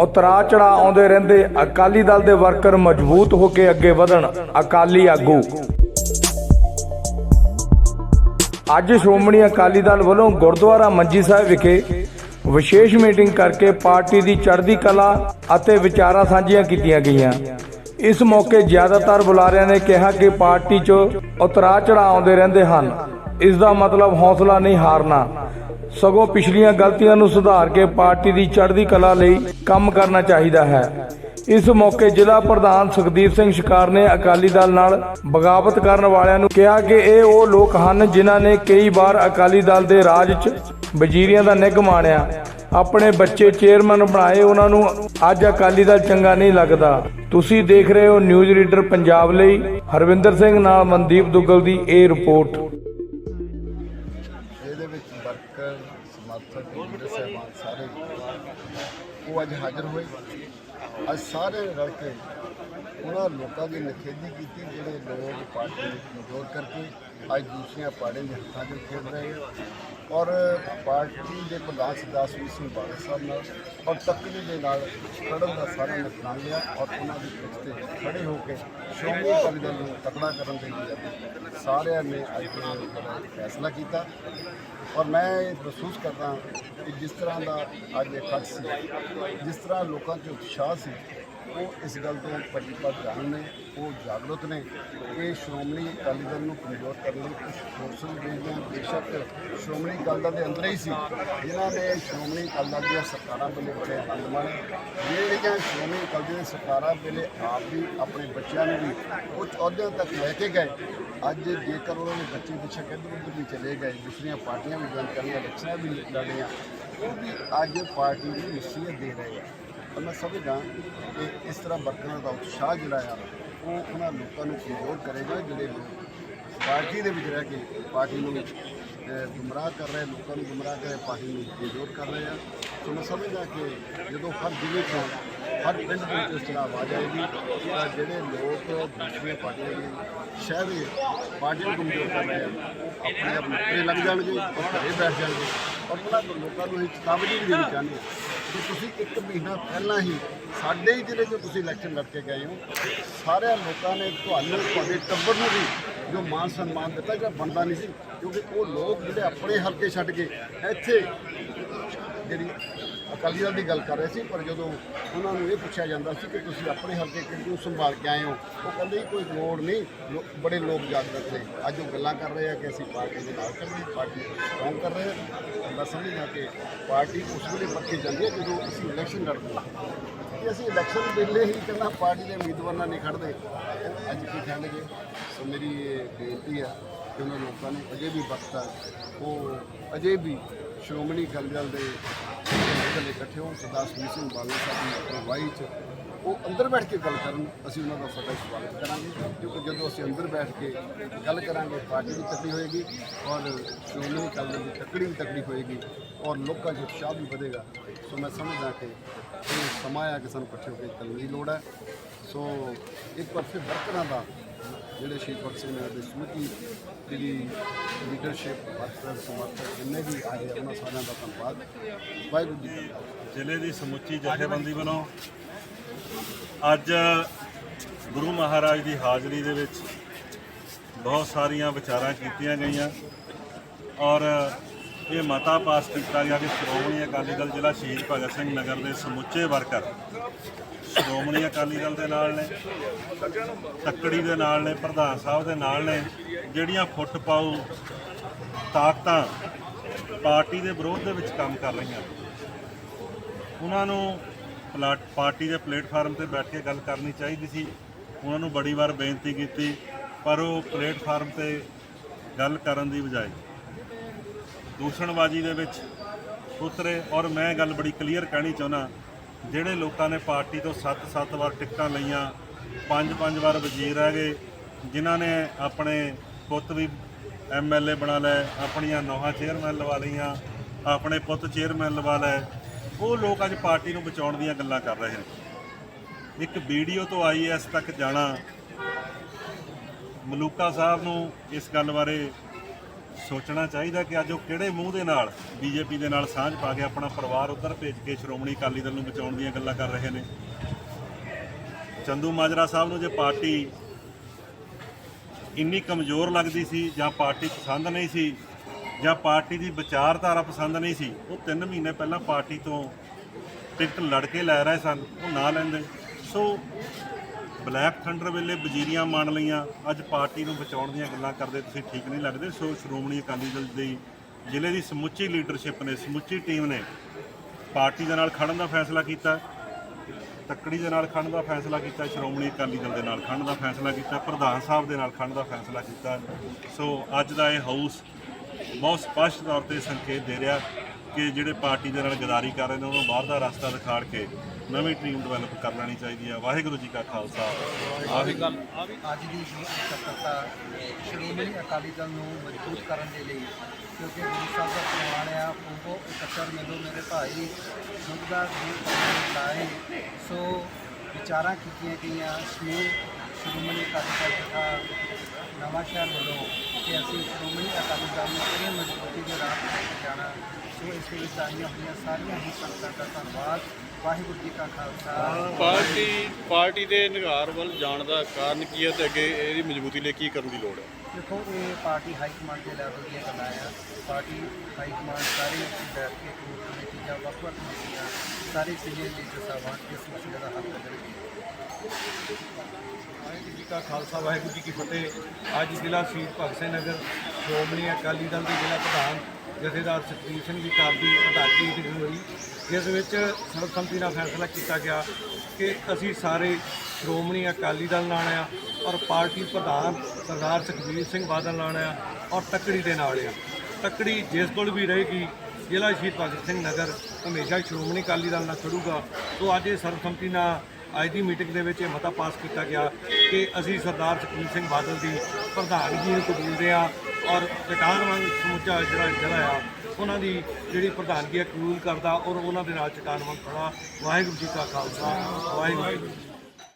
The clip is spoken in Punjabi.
ਉਤਰਾ ਚੜਾ ਆਉਂਦੇ ਰਹਿੰਦੇ, ਅਕਾਲੀ ਦਲ ਦੇ ਵਰਕਰ ਮਜ਼ਬੂਤ ਹੋ ਕੇ ਅੱਗੇ ਵਧਣ, ਅਕਾਲੀ ਆਗੂ। ਅੱਜ ਸ਼੍ਰੋਮਣੀ ਅਕਾਲੀ ਦਲ ਵੱਲੋਂ ਗੁਰਦੁਆਰਾ ਮੰਜੀ ਸਾਹਿਬ ਵਿਖੇ ਵਿਸ਼ੇਸ਼ ਮੀਟਿੰਗ ਕਰਕੇ ਪਾਰਟੀ ਦੀ ਚੜ੍ਹਦੀ ਕਲਾ ਅਤੇ ਵਿਚਾਰਾਂ ਸਾਂਝੀਆਂ ਕੀਤੀਆਂ ਗਈਆਂ। ਇਸ ਮੌਕੇ ਜ਼ਿਆਦਾਤਰ ਬੁਲਾਰਿਆਂ ਨੇ ਕਿਹਾ ਕਿ ਪਾਰਟੀ 'ਚ ਉਤਰਾ ਚੜਾ ਆਉਂਦੇ ਰਹਿੰਦੇ ਹਨ। ਇਸ ਦਾ ਮਤਲਬ ਹੌਸਲਾ ਨਹੀਂ ਹਾਰਨਾ। ਸਗੋਂ ਪਿਛਲੀਆਂ ਗਲਤੀਆਂ ਨੂੰ ਸੁਧਾਰ ਕੇ ਪਾਰਟੀ ਦੀ ਚੜ੍ਹਦੀ ਕਲਾ ਲਈ ਕੰਮ ਕਰਨਾ ਚਾਹੀਦਾ ਹੈ। ਇਸ ਮੌਕੇ ਜ਼ਿਲ੍ਹਾ ਪ੍ਰਧਾਨ ਸੁਖਦੀਪ ਸਿੰਘ ਸ਼ਿਕਾਰ ਨੇ ਅਕਾਲੀ ਦਲ ਨਾਲ ਬਗਾਵਤ ਕਰਨ ਵਾਲਿਆਂ ਨੂੰ ਕਿਹਾ ਕਿ ਇਹ ਉਹ ਲੋਕ ਹਨ ਜਿਨ੍ਹਾਂ ਨੇ ਕਈ ਵਾਰ ਅਕਾਲੀ ਦਲ ਦੇ ਰਾਜ 'ਚ ਵਜ਼ੀਰੀਆਂ ਦਾ ਨਿੱਘ ਮਾਣਿਆ। ਆਪਣੇ ਬੱਚੇ ਚੇਅਰਮੈਨ ਬਣਾਏ ਉਹਨਾਂ ਨੂੰ ਅੱਜ ਅਕਾਲੀ ਦਲ ਚੰਗਾ ਨਹੀਂ ਲੱਗਦਾ। ਤੁਸੀਂ ਦੇਖ ਰਹੇ ਹੋ ਨਿਊਜ਼ ਰੀਡਰ ਪੰਜਾਬ ਲਈ ਹਰਵਿੰਦਰ ਸਿੰਘ ਨਾਲ ਮਨਦੀਪ ਦੁੱਗਲ ਦੀ ਇਹ ਰਿਪੋਰਟ। ਸਮਰਥਕ ਲੀਡਰ ਸਾਹਿਬਾਨ ਸਾਰੇ। ਉਹ ਅੱਜ ਹਾਜ਼ਰ ਹੋਏ। ਅੱਜ ਸਾਰੇ ਰਲ ਕੇ ਉਹਨਾਂ ਲੋਕਾਂ ਦੀ ਨਖੇਦੀ ਕੀਤੀ, ਜਿਹੜੇ ਲੋਕ ਪਾਰਟੀ ਨੂੰ ਕਮਜ਼ੋਰ ਕਰਕੇ ਅੱਜ ਦੂਸਰੀਆਂ ਪਾਰਟੀਆਂ ਦੇ ਹੱਥਾਂ 'ਚ ਖੇਡ ਰਹੇ ਆ। ਔਰ ਪਾਰਟੀ ਦੇ ਪ੍ਰਧਾਨ ਸਰਦਾਰ ਸੁਖਬੀਰ ਸਿੰਘ ਬਾਦਲ ਸਾਹਿਬ ਨਾਲ ਔਰ ਤਕਲੀ ਦੇ ਨਾਲ ਖੜਨ ਦਾ ਸਾਰਾ ਨਿਪਟਾਨ ਲਿਆ ਔਰ ਉਹਨਾਂ ਦੀ ਪਿੱਛ ਤੇ ਖੜੇ ਹੋ ਕੇ ਸ਼੍ਰੋਮਣੀ ਅਕਾਲੀ ਦਲ ਨੂੰ ਤਕੜਾ ਕਰਨ ਦੇ ਲਈ ਸਾਰਿਆਂ ਨੇ ਅੱਜ ਜਿਹੜਾ ਫੈਸਲਾ ਕੀਤਾ। ਔਰ ਮੈਂ ਇਹ ਮਹਿਸੂਸ ਕਰਦਾ ਕਿ ਜਿਸ ਤਰ੍ਹਾਂ ਦਾ ਅੱਜ ਇਹ ਖਤ ਸੀ, ਜਿਸ ਤਰ੍ਹਾਂ ਲੋਕਾਂ 'ਚ ਉਤਸ਼ਾਹ ਸੀ ਉਹ ਇਸ ਗੱਲ ਤੋਂ ਪਰਿਪੱਕ ਜਾਣ ਨੇ, ਉਹ ਜਾਗਰੂਕ ਨੇ ਕਿ ਸ਼੍ਰੋਮਣੀ ਅਕਾਲੀ ਦਲ ਨੂੰ ਕਮਜ਼ੋਰ ਕਰਨ ਲਈ ਕੁਝ ਫੋਰਸਸ ਜਿਹੜੀਆਂ ਬੇਸ਼ੱਕ ਸ਼੍ਰੋਮਣੀ ਅਕਾਲੀ ਦਲ ਦੇ ਅੰਦਰ ਹੀ ਸੀ। ਜਿਨ੍ਹਾਂ ਨੇ ਸ਼੍ਰੋਮਣੀ ਅਕਾਲੀ ਦਲ ਦੀਆਂ ਸਰਕਾਰਾਂ ਵੇਲੇ ਬੜੇ ਬੰਦ ਮਾਰੇ। ਜਿਹੜੀਆਂ ਸ਼੍ਰੋਮਣੀ ਅਕਾਲੀ ਦਲ ਦੀਆਂ ਸਰਕਾਰਾਂ ਵੇਲੇ ਆਪ ਵੀ ਆਪਣੇ ਬੱਚਿਆਂ ਨੂੰ ਵੀ ਉਹ ਅਹੁਦਿਆਂ ਤੱਕ ਲੈ ਕੇ ਗਏ। ਅੱਜ ਜੇਕਰ ਉਹਨਾਂ ਦੇ ਬੱਚੇ ਪਿੱਛੇ ਇੱਧਰ ਉੱਧਰ ਵੀ ਚਲੇ ਗਏ, ਦੂਸਰੀਆਂ ਪਾਰਟੀਆਂ ਵੀ ਜੁਆਇਨ ਕਰਨੀਆਂ ਇਲੈਕਸ਼ਨਾਂ ਵੀ ਲੜੀਆਂ ਉਹ ਵੀ ਅੱਜ ਪਾਰਟੀ ਨੂੰ ਨਸੀਹਤ ਦੇ ਰਹੇ ਆ। ਤਾਂ ਮੈਂ ਸਮਝਦਾ ਕਿ ਇਸ ਤਰ੍ਹਾਂ ਵਰਕਰਾਂ ਦਾ ਉਤਸ਼ਾਹ ਜਿਹੜਾ ਆ, ਉਹ ਉਹਨਾਂ ਲੋਕਾਂ ਨੂੰ ਕਮਜ਼ੋਰ ਕਰੇਗਾ, ਜਿਹੜੇ ਲੋਕ ਪਾਰਟੀ ਦੇ ਵਿੱਚ ਰਹਿ ਕੇ ਪਾਰਟੀ ਨੂੰ ਗੁੰਮਰਾਹ ਕਰ ਰਹੇ, ਲੋਕਾਂ ਨੂੰ ਗੁੰਮਰਾਹ ਕਰ ਰਹੇ, ਪਾਰਟੀ ਨੂੰ ਕਮਜ਼ੋਰ ਕਰ ਰਹੇ ਆ। ਸੋ ਮੈਂ ਸਮਝਦਾ ਕਿ ਜਦੋਂ ਹਰ ਜ਼ਿਲ੍ਹੇ ਤੋਂ ਹਰ ਪਿੰਡ ਦੇ ਵਿੱਚ ਇਸ ਤਰ੍ਹਾਂ ਆਵਾਜ਼ ਆਏਗੀ, ਤਾਂ ਜਿਹੜੇ ਲੋਕ ਦੂਸਰੀਆਂ ਪਾਰਟੀਆਂ ਦੇ ਸ਼ਹਿਰੀ ਪਾਰਟੀ ਨੂੰ ਕਮਜ਼ੋਰ ਕਰ ਰਹੇ ਆ, ਆਪਣੇ ਆਪ ਨੁਕਰੇ ਲੱਗ ਜਾਣਗੇ, ਉਹ ਘਰੇ ਬੈਠ ਜਾਣਗੇ, ਔਰ ਉਹਨਾਂ ਲੋਕਾਂ ਨੂੰ ਇਹ ਚੇਤਾਵਨੀ ਵੀ ਦੇਣੀ ਚਾਹੁੰਦੇ ਹਾਂ। ਕਿ ਤੁਸੀਂ ਇੱਕ ਮਹੀਨਾ ਪਹਿਲਾਂ ਹੀ ਸਾਡੇ ਹੀ ਜ਼ਿਲ੍ਹੇ 'ਚ ਤੁਸੀਂ ਇਲੈਕਸ਼ਨ ਲੜ ਕੇ ਗਏ ਹੋ। ਸਾਰਿਆਂ ਲੋਕਾਂ ਨੇ ਤੁਹਾਨੂੰ, ਤੁਹਾਡੇ ਟੱਬਰ ਨੂੰ ਵੀ ਜੋ ਮਾਨ ਸਨਮਾਨ ਦਿੱਤਾ ਜਿਹੜਾ ਬਣਦਾ ਨਹੀਂ ਸੀ, ਕਿਉਂਕਿ ਉਹ ਲੋਕ ਜਿਹੜੇ ਆਪਣੇ ਹਲਕੇ ਛੱਡ ਕੇ ਇੱਥੇ ਜਿਹੜੀ ਅਕਾਲੀ ਦਲ ਦੀ ਗੱਲ ਕਰ ਰਹੇ ਸੀ, ਪਰ ਜਦੋਂ ਉਹਨਾਂ ਨੂੰ ਇਹ ਪੁੱਛਿਆ ਜਾਂਦਾ ਸੀ ਕਿ ਤੁਸੀਂ ਆਪਣੇ ਹਲਕੇ ਕਿਉਂ ਸੰਭਾਲ ਕੇ ਆਏ ਹੋ, ਉਹ ਕਹਿੰਦੇ ਜੀ ਕੋਈ ਲੋੜ ਨਹੀਂ, ਲੋ- ਬੜੇ ਲੋਕ ਜਾਗਰਤ ਨੇ। ਅੱਜ ਉਹ ਗੱਲਾਂ ਕਰ ਰਹੇ ਆ ਕਿ ਅਸੀਂ ਪਾਰਟੀ ਦੇ ਨਾਲ ਚੱਲਦੇ ਪਾਰਟੀ ਸਟਰੋਂਗ ਕਰ ਰਹੇ ਹਾਂ ਮੈਂ ਸਮਝਦਾ ਕਿ ਪਾਰਟੀ ਉਸ ਵੇਲੇ ਪੱਕੀ ਜਾਂਦੀ ਹੈ ਜਦੋਂ ਅਸੀਂ ਇਲੈਕਸ਼ਨ ਲੜਦੇ ਹਾਂ। ਕਿ ਅਸੀਂ ਇਲੈਕਸ਼ਨ ਵੇਲੇ ਹੀ ਕਹਿੰਦਾ ਪਾਰਟੀ ਦੇ ਉਮੀਦਵਾਰ ਨਾਲ ਨਹੀਂ ਖੜਦੇ। ਅੱਜ ਕੀ ਕਹਿਣਗੇ? ਸੋ ਮੇਰੀ ਇਹ ਬੇਨਤੀ ਆ ਕਿ ਉਹਨਾਂ ਲੋਕਾਂ ਨੂੰ ਅਜੇ ਵੀ ਵਕਤ ਹੈ ਉਹ ਅਜੇ ਵੀ ਸ਼੍ਰੋਮਣੀ ਅਕਾਲੀ ਦਲ ਦੇ ਜਿਹੜੇ ਇਕੱਠੇ ਹੋਣ ਸਰਦਾਰ ਸੁਖਬੀਰ ਸਿੰਘ ਬਾਦਲ ਸਾਹਿਬ ਦੀ ਅਗਵਾਈ 'ਚ, ਉਹ ਅੰਦਰ ਬੈਠ ਕੇ ਗੱਲ ਕਰਨ, ਅਸੀਂ ਉਹਨਾਂ ਦਾ ਸਦਾ ਸਵਾਗਤ ਕਰਾਂਗੇ, ਕਿਉਂਕਿ ਜਦੋਂ ਅਸੀਂ ਅੰਦਰ ਬੈਠ ਕੇ ਗੱਲ ਕਰਾਂਗੇ ਪਾਰਟੀ ਵੀ ਤਕੜੀ ਹੋਏਗੀ ਔਰ ਸ਼੍ਰੋਮਣੀ ਅਕਾਲੀ ਦਲ ਦੀ ਤਕੜੀ ਵੀ ਤਕੜੀ ਹੋਏਗੀ ਔਰ ਲੋਕਾਂ 'ਚ ਉਤਸ਼ਾਹ ਵੀ ਵਧੇਗਾ। ਸੋ ਮੈਂ ਸਮਝਦਾ ਕਿ ਇਹ ਸਮਾਂ ਆ ਕਿ ਸਾਨੂੰ ਇਕੱਠੇ ਹੋ ਕੇ ਚੱਲਣ ਦੀ ਲੋੜ ਹੈ। ਸੋ ਇੱਕ ਵਾਰ ਫਿਰ ਵਰਕਰਾਂ ਦਾ ਜਿਹੜੇ ਸ਼ਹੀਦ ਭਗਤ ਸਿੰਘ ਨਗਰ ਦੇ ਸਮੂਹੀ ਜਿਹੜੀ ਲੀਡਰਸ਼ਿਪ ਵਰਕਰ ਸਮਰਥਕ ਜਿੰਨੇ ਵੀ ਆਏ ਉਹਨਾਂ ਸਾਰਿਆਂ ਦਾ ਧੰਨਵਾਦ। ਵਾਹਿਗੁਰੂ ਜੀ ਕਾ ਖਾਲਸਾ। ਜ਼ਿਲ੍ਹੇ ਦੀ ਸਮੁੱਚੀ ਜਥੇਬੰਦੀ ਵੱਲੋਂ ਅੱਜ ਗੁਰੂ ਮਹਾਰਾਜ ਦੀ ਹਾਜ਼ਰੀ ਦੇ ਵਿੱਚ ਬਹੁਤ ਸਾਰੀਆਂ ਵਿਚਾਰਾਂ ਕੀਤੀਆਂ ਗਈਆਂ ਔਰ ਇਹ ਮਤਾ ਪਾਸ ਕੀਤਾ ਗਿਆ ਕਿ ਸ਼੍ਰੋਮਣੀ ਅਕਾਲੀ ਦਲ ਜ਼ਿਲ੍ਹਾ ਸ਼ਹੀਦ ਭਗਤ ਸਿੰਘ ਨਗਰ ਦੇ ਸਮੁੱਚੇ ਵਰਕਰ, ਸ਼੍ਰੋਮਣੀ ਅਕਾਲੀ ਦਲ ਦੇ ਨਾਲ ਨੇ, ਤੱਕੜੀ ਦੇ ਨਾਲ ਨੇ, ਪ੍ਰਧਾਨ ਸਾਹਿਬ ਦੇ ਨਾਲ ਨੇ, ਜਿਹੜੀਆਂ ਫੁੱਟ ਪਾਉ ਤਾਕਤਾਂ ਪਾਰਟੀ ਦੇ ਵਿਰੋਧ ਦੇ ਵਿੱਚ ਕੰਮ ਕਰ ਰਹੀਆਂ ਉਹਨਾਂ ਨੂੰ ਪਲਾਟ, ਪਾਰਟੀ ਦੇ ਪਲੇਟਫਾਰਮ ਤੇ ਬੈਠ ਕੇ ਗੱਲ ਕਰਨੀ ਚਾਹੀਦੀ ਸੀ। ਉਹਨਾਂ ਨੂੰ ਬੜੀ ਵਾਰ ਬੇਨਤੀ ਕੀਤੀ, ਪਰ ਉਹ ਪਲੇਟਫਾਰਮ ਤੇ ਗੱਲ ਕਰਨ ਦੀ ਬਜਾਏ ਦੂਸ਼ਣਬਾਜ਼ੀ ਦੇ ਵਿੱਚ ਉਤਰੇ ਔਰ ਮੈਂ ਗੱਲ ਬੜੀ ਕਲੀਅਰ ਕਹਿਣੀ ਚਾਹੁੰਦਾ, ਜਿਹੜੇ ਲੋਕਾਂ ਨੇ ਪਾਰਟੀ ਤੋਂ 7-7 ਵਾਰ ਟਿਕਟਾਂ ਲਈਆਂ 5-5 ਵਾਰ ਵਜ਼ੀਰ ਰਹਿ ਗਏ, ਜਿਨ੍ਹਾਂ ਨੇ ਆਪਣੇ ਪੁੱਤ ਵੀ ਐਮਐਲਏ ਬਣਾ ਲਏ ਆਪਣੀਆਂ ਨੌਹਾਂ ਚੇਅਰਮੈਨ ਲਵਾ ਲਈਆਂ, ਆਪਣੇ ਪੁੱਤ ਚੇਅਰਮੈਨ ਲਵਾ ਲਏ ਉਹ ਲੋਕ ਅੱਜ ਪਾਰਟੀ ਨੂੰ ਬਚਾਉਣ ਦੀਆਂ ਗੱਲਾਂ ਕਰ ਰਹੇ ਨੇ। ਇੱਕ ਵੀਡੀਓ ਤੋਂ ਆਈਐਸ ਤੱਕ ਜਾਣਾ, ਮਲੂਕਾ ਸਾਹਿਬ ਨੂੰ ਇਸ ਗੱਲ ਬਾਰੇ ਸੋਚਣਾ ਚਾਹੀਦਾ ਕਿ ਅੱਜ ਉਹ ਕਿਹੜੇ ਮੂੰਹ ਦੇ ਨਾਲ ਬੀਜੇਪੀ ਦੇ ਨਾਲ ਸਾਂਝ ਪਾ ਕੇ ਆਪਣਾ ਪਰਿਵਾਰ ਉੱਧਰ ਭੇਜ ਕੇ ਸ਼੍ਰੋਮਣੀ ਅਕਾਲੀ ਦਲ ਨੂੰ ਬਚਾਉਣ ਦੀਆਂ ਗੱਲਾਂ ਕਰ ਰਹੇ ਨੇ। ਚੰਦੂ ਮਾਜਰਾ ਸਾਹਿਬ ਨੂੰ ਜੇ ਪਾਰਟੀ ਇੰਨੀ ਕਮਜ਼ੋਰ ਲੱਗਦੀ ਸੀ ਜਾਂ ਪਾਰਟੀ ਪਸੰਦ ਨਹੀਂ ਸੀ ਜਾਂ ਪਾਰਟੀ ਦੀ ਵਿਚਾਰਧਾਰਾ ਪਸੰਦ ਨਹੀਂ ਸੀ, ਉਹ 3 ਮਹੀਨੇ ਪਹਿਲਾਂ ਪਾਰਟੀ ਤੋਂ ਟਿਕਟ ਲੜ ਕੇ ਲੈ ਰਹੇ ਸਨ, ਉਹ ਨਾ ਲੈਂਦੇ। ਸੋ ਬਲੈਕ ਥੰਡਰ ਵੇਲੇ ਵਜ਼ੀਰੀਆਂ ਮੰਨ ਲਈਆਂ। ਅੱਜ ਪਾਰਟੀ ਨੂੰ ਬਚਾਉਣ ਦੀਆਂ ਗੱਲਾਂ ਕਰਦੇ ਤੁਸੀਂ ਠੀਕ ਨਹੀਂ ਲੱਗਦੇ। ਸੋ ਸ਼੍ਰੋਮਣੀ ਅਕਾਲੀ ਦਲ ਦੀ ਜ਼ਿਲ੍ਹੇ ਦੀ ਸਮੁੱਚੀ ਲੀਡਰਸ਼ਿਪ ਨੇ, ਸਮੁੱਚੀ ਟੀਮ ਨੇ ਪਾਰਟੀ ਦੇ ਨਾਲ ਖੜਨ ਦਾ ਫੈਸਲਾ ਕੀਤਾ। ਤੱਕੜੀ ਦੇ ਨਾਲ ਖੜਨ ਦਾ ਫੈਸਲਾ ਕੀਤਾ, ਸ਼੍ਰੋਮਣੀ ਅਕਾਲੀ ਦਲ ਦੇ ਨਾਲ ਖੜਨ ਦਾ ਫੈਸਲਾ ਕੀਤਾ, ਪ੍ਰਧਾਨ ਸਾਹਿਬ ਦੇ ਨਾਲ ਖੜਨ ਦਾ ਫੈਸਲਾ ਕੀਤਾ। ਸੋ ਅੱਜ ਦਾ ਇਹ ਹਾਊਸ ਬਹੁਤ ਸਪਸ਼ਟ ਤੌਰ ਤੇ ਸੰਕੇਤ ਦੇ ਰਿਹਾ। ਕਿ ਜਿਹੜੇ ਪਾਰਟੀ ਦੇ ਨਾਲ ਗਦਾਰੀ ਕਰ ਰਹੇ ਨੇ ਉਹਨੂੰ ਬਾਹਰ ਦਾ ਰਸਤਾ ਦਿਖਾੜ ਕੇ ਨਵੀਂ ਟੀਮ ਡਿਵੈਲਪ ਕਰ ਲੈਣੀ ਚਾਹੀਦੀ ਹੈ। ਵਾਹਿਗੁਰੂ ਜੀ ਕਾ ਖਾਲਸਾ। ਅੱਜ ਦੀ ਜੀ ਇਕੱਤਰਤਾ ਸ਼੍ਰੋਮਣੀ ਅਕਾਲੀ ਦਲ ਨੂੰ ਮਜ਼ਬੂਤ ਕਰਨ ਦੇ ਲਈ ਕਿਉਂਕਿ ਗੁਰੂ ਸਾਹਿਬ ਦਾ ਪ੍ਰਮਾਣ ਆ ਉਹ ਇਕੱਤਰ ਮਿਲੋ ਮੇਰੇ ਭਾਈ ਮੁੱਦਾ ਦੀ ਲਾਏ। ਸੋ ਵਿਚਾਰਾਂ ਕੀਤੀਆਂ ਗਈਆਂ। ਸਮੂਹ ਸ਼੍ਰੋਮਣੀ ਅਕਾਲੀ ਦਲ ਤਥਾ ਨਵਾਂ ਸ਼ਹਿਰ ਵੱਲੋਂ ਕਿ ਅਸੀਂ ਸ਼੍ਰੋਮਣੀ ਅਕਾਲੀ ਦਲ ਨੂੰ ਕਿਵੇਂ ਮਜ਼ਬੂਤੀ ਦੇ ਰਾਹ ਤੇ ਲੈ ਜਾਣਾ ਸੋ ਇਸ ਲਈ ਵਿੱਚ ਹੋਈਆਂ ਸਾਰੀਆਂ ਹੀ ਸੰਗਤਾਂ ਦਾ ਧੰਨਵਾਦ। ਵਾਹਿਗੁਰੂ ਜੀ ਕਾ ਖਾਲਸਾ। ਪਾਰਟੀ ਪਾਰਟੀ ਦੇ ਨਿਗਾਰ ਵੱਲ ਜਾਣ ਦਾ ਕਾਰਨ ਕੀ ਹੈ ਤੇ ਅੱਗੇ ਇਹਦੀ ਮਜ਼ਬੂਤੀ ਲਈ ਕੀ ਕਰਨ ਦੀ ਲੋੜ ਹੈ? ਦੇਖੋ ਇਹ ਪਾਰਟੀ ਹਾਈ ਕਮਾਂਡ ਦੇ ਲੈਵਲ ਦੀਆਂ ਗੱਲਾਂ ਆ। ਪਾਰਟੀ ਹਾਈ ਕਮਾਂਡ ਸਾਰੇ ਬੈਠ ਕੇ ਕੋਰ ਕਮੇਟੀ ਜਾਂ ਵੱਖ ਵੱਖ ਕਮੇਟੀਆਂ ਸਾਰੇ ਸੀਨੀਅਰ ਲੀਡਰ ਸਾਹਿਬਾਨ ਇਸ ਮਸਲੇ ਦਾ ਹੱਲ ਕਰਨਗੇ ਵਾਹਿਗੁਰੂ ਜੀ ਕਾ ਖਾਲਸਾ ਵਾਹਿਗੁਰੂ ਜੀ ਕੀ ਫਤਿਹ। ਅੱਜ ਜ਼ਿਲ੍ਹਾ ਸ਼ਹੀਦ ਭਗਤ ਸਿੰਘ ਨਗਰ ਸ਼੍ਰੋਮਣੀ ਅਕਾਲੀ ਦਲ ਦੇ ਜ਼ਿਲ੍ਹਾ ਪ੍ਰਧਾਨ ਜਥੇਦਾਰ ਸੁਖਬੀਰ ਸਿੰਘ ਜੀ ਕਾਰ ਦੀ ਪ੍ਰਧਾਨਗੀ ਵਿੱਚ ਹੋਈ, ਜਿਸ ਵਿੱਚ ਸਰਬਸੰਮਤੀ ਨਾਲ ਫੈਸਲਾ ਕੀਤਾ ਗਿਆ ਕਿ ਅਸੀਂ ਸਾਰੇ ਸ਼੍ਰੋਮਣੀ ਅਕਾਲੀ ਦਲ ਨਾਲ ਆ ਔਰ ਪਾਰਟੀ ਪ੍ਰਧਾਨ ਸਰਦਾਰ ਸੁਖਬੀਰ ਸਿੰਘ ਬਾਦਲ ਨਾਲ ਆ ਔਰ ਤੱਕੜੀ ਦੇ ਨਾਲ ਆ। ਤੱਕੜੀ ਜਿਸ ਕੋਲ ਵੀ ਰਹੇਗੀ, ਜ਼ਿਲ੍ਹਾ ਸ਼ਹੀਦ ਭਗਤ ਸਿੰਘ ਨਗਰ ਹਮੇਸ਼ਾ ਸ਼੍ਰੋਮਣੀ ਅਕਾਲੀ ਦਲ ਨਾਲ ਖੜੂਗਾ। ਤੋਂ ਅੱਜ ਇਹ ਸਰਬਸੰਮਤੀ ਨਾਲ ਅੱਜ ਦੀ ਮੀਟਿੰਗ ਦੇ ਵਿੱਚ ਇਹ ਮਤਾ ਪਾਸ ਕੀਤਾ ਗਿਆ ਕਿ ਅਸੀਂ ਸਰਦਾਰ ਸੁਖਬੀਰ ਸਿੰਘ ਬਾਦਲ ਦੀ ਪ੍ਰਧਾਨਗੀ ਨੂੰ ਕਬੂਲਦੇ ਆ ਔਰ ਚਟਾਨ ਸਮੁੱਚਾ ਜਿਹੜਾ ਜਿਹੜਾ ਆ, ਉਹਨਾਂ ਦੀ ਜਿਹੜੀ ਪ੍ਰਧਾਨਗੀ ਹੈ ਕਬੂਲ ਕਰਦਾ ਔਰ ਉਹਨਾਂ ਦੇ ਨਾਲ ਚਟਾਨ ਵਾਂਗ ਖੜਾ। ਵਾਹਿਗੁਰੂ ਜੀ ਕਾ ਖਾਲਸਾ, ਵਾਹਿਗੁਰੂ ਜੀ